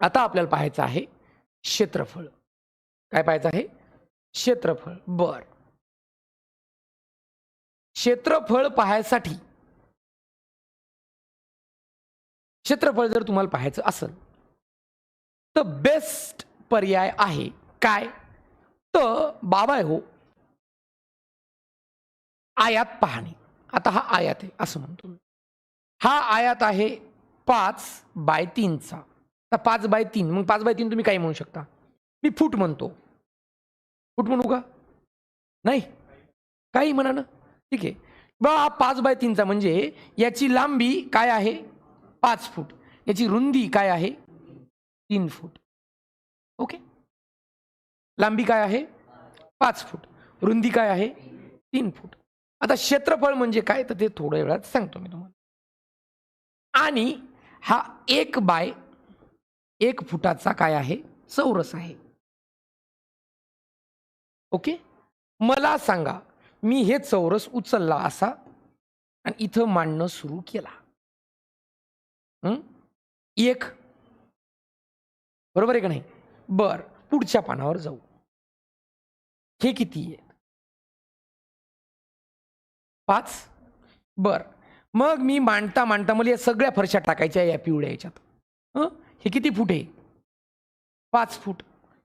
आता आपल्याला पाहायचं आहे क्षेत्रफळ. काय पाहायचं आहे? क्षेत्रफळ. बर. क्षेत्रफळ पाहायसाठी क्षेत्रफळ जर तुम्हाला पाहायचं असेल तर बेस्ट पर्याय आहे. काय? तर बाबा हो आयात पाहणे. आता हा आयात आहे असं म्हणतो हा आयात आहे पाच बाय तीनचा. आता पाच बाय तीन मग पाच बाय तीन तुम्ही काय म्हणू शकता. मी फूट म्हणतो. फूट म्हणू का? नाही. काही म्हणा ना. ठीक आहे. बा हा पाच बाय तीनचा म्हणजे याची लांबी काय आहे? पाच फूट. याची रुंदी काय आहे? तीन फूट. ओके? लांबी काय आहे? पाच फूट. रुंदी काय आहे? तीन फूट. आता क्षेत्रफळ म्हणजे काय? तर ते थोड्या वेळात सांगतो मी तुम्हाला. आणि हा एक बाय एक फुटाचा काय आहे? चौरस आहे. ओके? मला सांगा मी हे चौरस उचलला असा आणि इथं मांडणं सुरू केला. एक. बरोबर आहे का नाही? बर पुढच्या पानावर जाऊ. हे किती आहे? पाच? बर. मग मी मांडता मांडता मला या सगळ्या फरशा टाकायच्या या पिवळ्या याच्यात. हे किती फूट आहे? पाच फूट.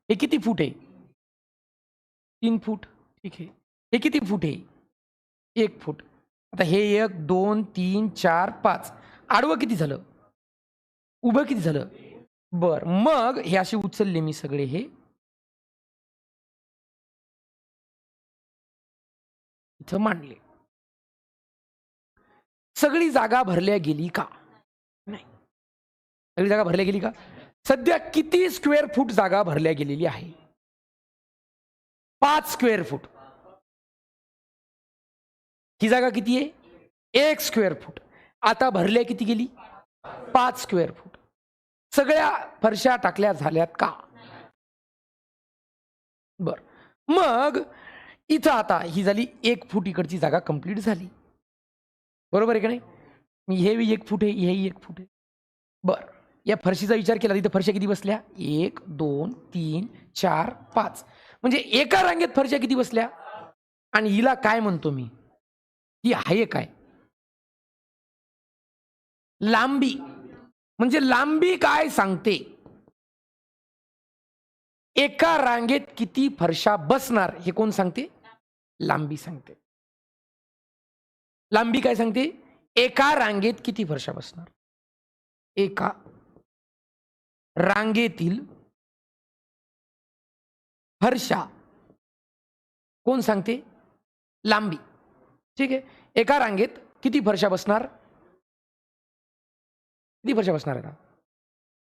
हे किती फूट आहे? तीन फूट. ठीक आहे. हे किती फूट आहे? एक फूट. आता हे एक दोन तीन चार पाच. आडवं किती झालं? उभं किती झालं? बर. मग हे असे उचलले मी सगळे हे. इथं मांडले. सगळी जागा भरल्या गेली का? सगळी जागा भरल्या गेली का? सध्या किती स्क्वेअर फूट जागा भरल्या गेलेली आहे? पाच स्क्वेअर फूट ही जागा किती आहे? एक स्क्वेअर फूट आता भरल्या किती गेली? पाच स्क्वेअर फूट सगळ्या फरशा टाकल्या झाल्यात का? बर. मग इथं आता ही झाली एक फूट इकडची जागा कंप्लीट झाली. बरोबर आहे का नाही? हे एक फूट आहे हेही एक फूट आहे. बर. या फरशीचा विचार केला तिथं फरशा किती बसल्या? एक दोन तीन चार पाच. म्हणजे एका रांगेत फरशा किती बसल्या? आणि हिला काय म्हणतो मी? ही आहे काय? लांबी. म्हणजे लांबी काय सांगते? एका रांगेत किती फरशा बसणार हे कोण सांगते? लांबी सांगते. लांबी काय सांगते? एका रांगेत किती फरशा बसणार? एका रांगेतील हर्षा. कोण सांगते? लांबी. ठीक आहे. एका रांगेत किती फरशा बसणार? किती फरशा बसणार आहे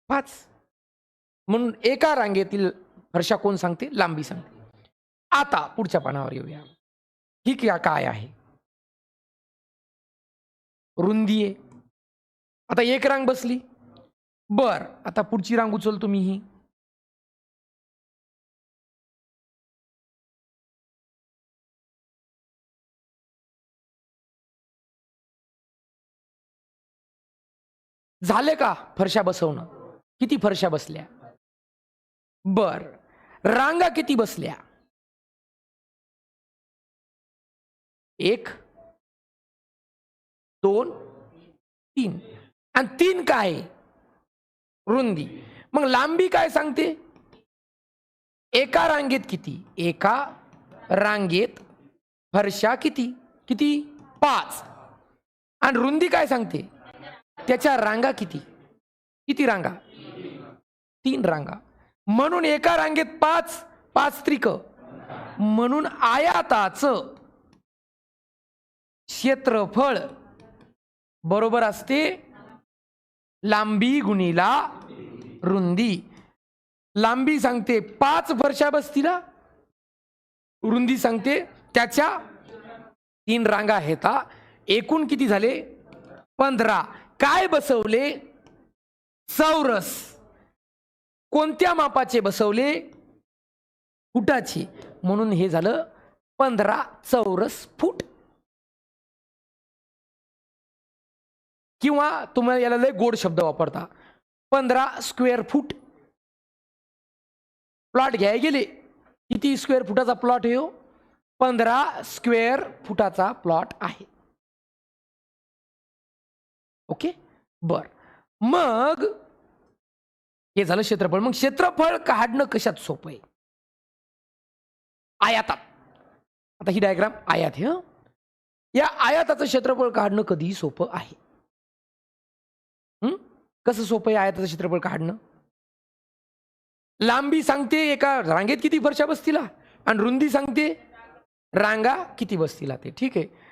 पाच. म्हणून एका रांगेतील फरशा कोण सांगते? लांबी सांगते. आता पुढच्या पानावर येऊया. ही क्या काय आहे? रुंदी आहे आता एक रांग बसली. बर आता पुढची रांग उचलतो मी ही. झाले का फरशा बसवणं? किती फरशा बसल्या? बर रांगा किती बसल्या? एक दोन तीन. आणि तीन काय? आहे? रुंदी. मग लांबी काय सांगते? एका रांगेत किती? एका रांगेत फरशा किती? किती? पाच. आणि रुंदी काय सांगते? त्याच्या रांगा किती? किती रांगा? तीन रांगा. म्हणून एका रांगेत पाच पाच त्रिक. म्हणून आयाताचं क्षेत्रफळ बरोबर असते लांबी गुणीला रुंदी. लांबी सांगते पाच फरशा बसतील रुंदी सांगते त्याच्या तीन रांगा आहेत एकूण किती झाले? पंधरा. काय बसवले? चौरस. कोणत्या मापाचे बसवले? फुटाचे. म्हणून हे झालं पंधरा चौरस फूट. किंवा तुम्हाला याला लय गोड शब्द वापरता. पंधरा स्क्वेअर फूट प्लॉट घ्याय गेले. किती स्क्वेअर फुटाचा प्लॉट येऊ हो? पंधरा स्क्वेअर फुटाचा प्लॉट आहे. ओके? बर. मग हे झालं क्षेत्रफळ. मग क्षेत्रफळ काढणं कशात सोपं आहे? आयातात. आता ही डायग्राम आयात आहे हं? या आयाताचं क्षेत्रफळ काढणं कधीही सोपं आहे. कसं सोपं आहे त्याचा चित्रपट काढणं? लांबी सांगते एका रांगेत किती फरशा बसतीला आणि रुंदी सांगते रांगा किती बसतीला ते? ठीक आहे.